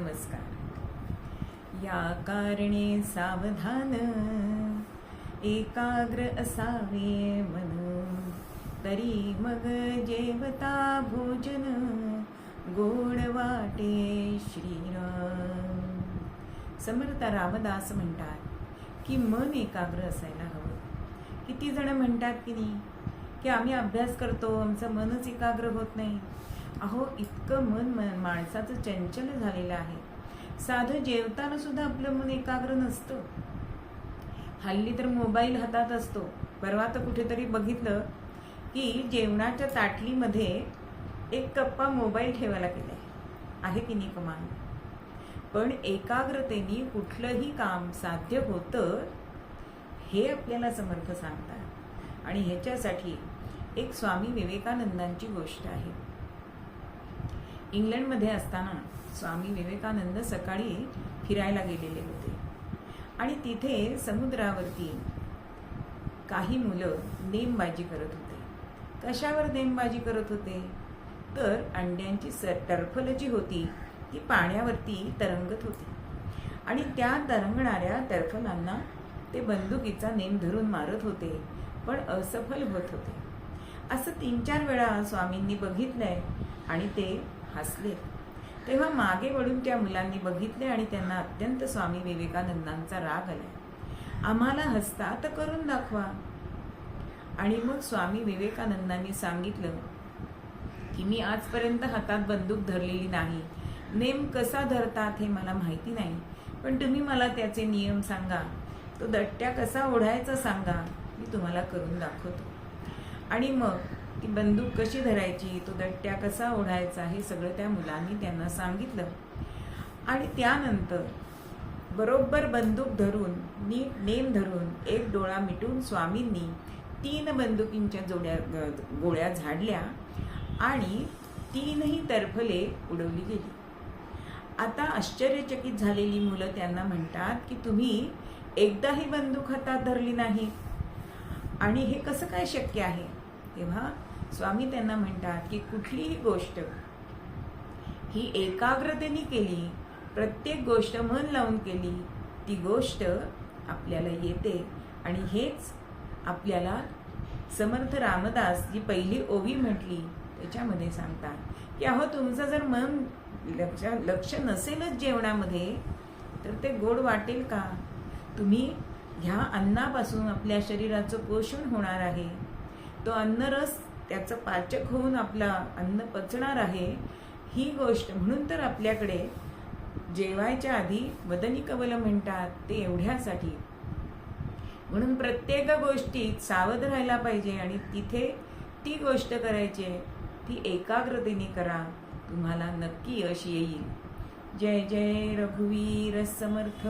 नमस्कार. या कारणे सावधान एकाग्र असावे मन. तरी मग जेवता भोजन गोड वाटे श्रीराम. समर्थ रामदास म्हणतात की मन एकाग्र असायला हवं. किती जण म्हणतात की नाही की आम्ही अभ्यास करतो आमचं मनच एकाग्र होत नाही. अहो इतकं मन माणसाचं चंचल झालेलं आहे. साधं जेवताना सुद्धा आपलं मन एकाग्र नसतं. हल्ली तर मोबाईल हातात असतो. परवा तर कुठेतरी बघितलं की जेवणाच्या ताटलीमध्ये एक कप्पा मोबाईल ठेवायला गेलाय. आहे की नाही कमाल? पण एकाग्रतेने कुठलंही काम साध्य होतं हे आपल्याला समर्थ सांगतात. आणि ह्याच्यासाठी एक स्वामी विवेकानंदांची गोष्ट आहे. इंग्लंडमध्ये असताना स्वामी विवेकानंद सकाळी फिरायला गेलेले होते. आणि तिथे समुद्रावरती काही मुलं नेमबाजी करत होते. कशावर नेमबाजी करत होते? तर अंड्यांची स टरफल जी होती ती पाण्यावरती तरंगत होती. आणि त्या तरंगणाऱ्या टरफलांना ते बंदुकीचा नेम धरून मारत होते पण असफल होत होते. असं तीन चार वेळा स्वामींनी बघितलंय आणि ते हसले. तेव्हा मागे वळून त्या मुलांनी बघितले आणि त्यांना अत्यंत स्वामी विवेकानंदांचा राग आला. आम्हाला हसता तर करून दाखवा. आणि मग स्वामी विवेकानंदांनी सांगितलं की मी आजपर्यंत हातात बंदूक धरलेली नाही. नेम कसा धरतात हे मला माहिती नाही. पण तुम्ही मला त्याचे नियम सांगा. तो दट्ट्या कसा ओढायचा सांगा. मी तुम्हाला करून दाखवतो. आणि मग ती बंदूक कशी धरायची तो दट्ट्या कसा ओढायचा हे सगळं त्या मुलांनी त्यांना सांगितलं. आणि त्यानंतर बरोबर बंदूक धरून नीट नेम धरून एक डोळा मिटून स्वामींनी तीन बंदुकींच्या जोड्या ग- गोळ्या झाडल्या आणि तीनही तरफले उडवली गेली. आता आश्चर्यचकित झालेली मुलं त्यांना म्हणतात की तुम्ही एकदाही बंदूक हातात धरली नाही. आणि हे कसं काय शक्य आहे? तेव्हा स्वामी त्यांना म्हणतात की कुठलीही गोष्ट ही एकाग्रतेने केली प्रत्येक गोष्ट मन लावून केली ती गोष्ट आपल्याला येते आणि हेच आपल्याला समर्थ रामदास जी पहिली ओवी म्हटली त्याच्यामध्ये सांगतात की अहो तुमचं जर मन लक्ष लक्ष नसेलच जेवणामध्ये तर ते गोड वाटेल का? तुम्ही ह्या अन्नापासून आपल्या शरीराचं पोषण होणार आहे. तो अन्नरस त्याचं पाचक होऊन आपला अन्न पचणार आहे ही गोष्ट. म्हणून तर आपल्याकडे जेवायच्या आधी वदनी कवल म्हणतात ते एवढ्यासाठी. म्हणून प्रत्येक गोष्टीत सावध राहायला पाहिजे आणि तिथे ती गोष्ट करायची आहे, ती एकाग्रतेने करा. तुम्हाला नक्की यश येईल. जय जय रघुवीर समर्थ.